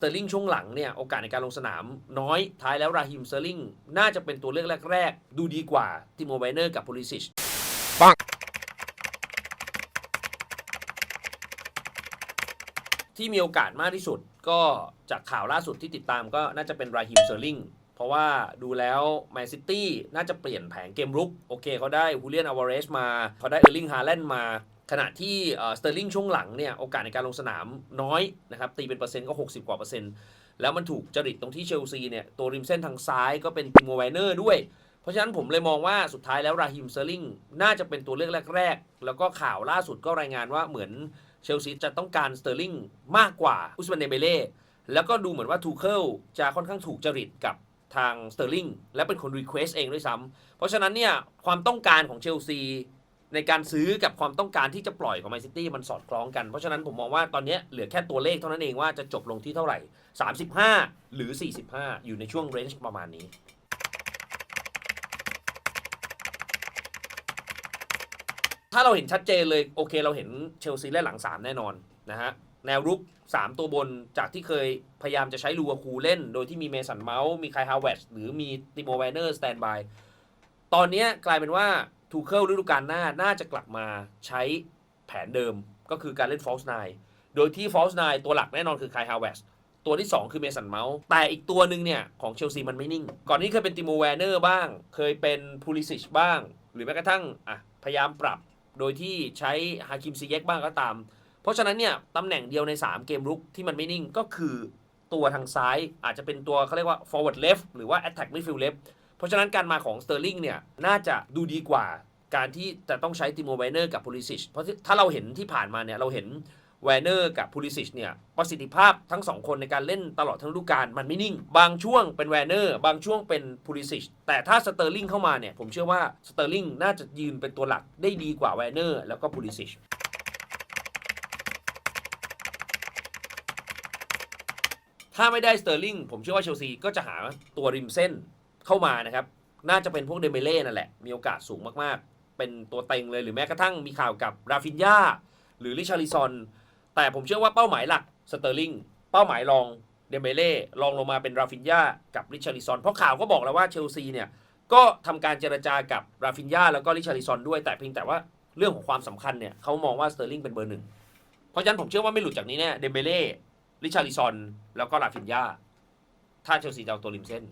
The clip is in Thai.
เตอร์ลิงช่วงหลังเนี่ยโอกาสในการลงสนามน้อยท้ายแล้วราฮิมเซอร์ลิงน่าจะเป็นตัวเลือกแรก ๆ ดูดีกว่าติโมไวเนอร์กับโพลิซิชปังที่มีโอกาสมากที่สุดก็จากข่าวล่าสุดที่ติดตามก็น่าจะเป็นราฮิมเซอร์ลิงเพราะว่าดูแล้วแมนซิตี้น่าจะเปลี่ยนแผนเกมรุก โอเคเขาได้ฮูเลียนอวาเรสมาเขาได้เออร์ลิงฮาแลนด์มา ขณะที่สเตอร์ลิงช่วงหลังเนี่ยโอกาสในการลงสนามน้อยนะครับตีเป็นเปอร์เซ็นต์ก็ 60 กว่าเปอร์เซ็นต์แล้วมันถูกจริตตรงที่เชลซีเนี่ยตัวริมเส้นทางซ้ายก็เป็นติโมไวเนอร์ด้วย เพราะฉะนั้นผมเลยมองว่าสุดท้ายแล้วราฮิมเซอร์ลิงน่าจะเป็นตัวเลือกแรก ๆ แล้วก็ข่าวล่าสุดก็รายงานว่าเหมือนเชลซีจะต้องการสเตอร์ลิงมากกว่าอุสมันเดเบเล่แล้วก็ดูเหมือนว่าทูเคิลจะค่อนข้างถูกจริตกับทางสเตอร์ลิงและเป็นคนรีเควสเองด้วยซ้ำเพราะฉะนั้นเนี่ยความต้องการของเชลซี ในการซื้อกับความต้องการที่จะปล่อยของแมนซิตี้มันสอดคล้องกัน เพราะฉะนั้นผมมองว่าตอนนี้เหลือแค่ตัวเลขเท่านั้นเองว่าจะจบลงที่เท่าไหร่ 35 หรือ 45 อยู่ในช่วงเรนจ์ประมาณนี้ถ้าเราเห็นชัดเจนเลยโอเคเราเห็นเชลซีเล่นหลัง 3 แน่นอนนะฮะแนวรุก 3 ตัวบนจากที่เคยพยายามจะใช้ลูอาคูเล่น โดยที่มีเมสันเมาส์มีไคฮาวเวตหรือมีติโมไวเนอร์สแตนบายตอนนี้กลายเป็นว่า ทูเคิลฤดูกาลหน้าน่าจะกลับมาใช้แผนเดิมก็คือการเล่นฟอลส์ไนโดยที่ฟอลส์ไนตัวหลักแน่นอนคือไคฮาวเวตตัวที่ 2 คือเมสันเมาส์แต่อีกตัวหนึ่งเนี่ย ของเชลซีมันไม่นิ่ง ก่อนนี้เคยเป็นติโมแวนเนอร์บ้าง เคยเป็นพูลิซิชบ้าง หรือแม้กระทั่งอะพยายามปรับ โดยที่ใช้ฮาคิมซีเยกบ้างก็ตาม เพราะฉะนั้นเนี่ยตำแหน่งเดียวใน 3 เกมรุกที่มันไม่นิ่งก็คือตัวทางซ้ายอาจจะเป็นตัวเขาเรียกว่า forward left หรือว่า attack midfield left เพราะฉะนั้นการมาของสเตอร์ลิงเนี่ยน่าจะดูดีกว่าการที่จะต้องใช้ติโมไวเนอร์กับพูลิซิชเพราะถ้าเราเห็นที่ผ่านมาเนี่ยเราเห็นแวเนอร์กับพูลิซิชเนี่ยประสิทธิภาพทั้งสองคนในการเล่นตลอดทั้งฤดูกาลมันไม่นิ่ง บางช่วงเป็นแวเนอร์บางช่วงเป็นพูลิซิชแต่ถ้าสเตอร์ลิงเข้ามาเนี่ยผมเชื่อว่าสเตอร์ลิงน่าจะยืนเป็นตัวหลักได้ดีกว่าแวเนอร์แล้วก็พูลิซิชถ้าไม่ได้สเตอร์ลิงผมเชื่อว่าเชลซีก็จะหาตัวริมเส้น เข้ามานะครับ น่าจะเป็นพวกเดเมเล่นั่นแหละ มีโอกาสสูงมากๆ เป็นตัวเต็งเลยหรือแม้กระทั่งมีข่าวกับราฟินยาหรือลิชาริซอน แต่ผมเชื่อว่าเป้าหมายหลักสเตอร์ลิงเป้าหมายรองเดเมเล่รองลงมาเป็นราฟินยากับลิชาริซอน เพราะข่าวก็บอกแล้วว่าเชลซีเนี่ยก็ทำการเจรจากับราฟินยาแล้วก็ลิชาริซอนด้วยแต่เพียงแต่ว่าเรื่องของความสำคัญเนี่ยเขามองว่าสเตอร์ลิงเป็นเบอร์หนึ่งเพราะฉะนั้นผมเชื่อว่าไม่หลุดจากนี้แน่เดเมเล่ลิชาริซอนแล้วก็ลาฟินยาถ้าเชลซีจะเอาตัวริมเส้น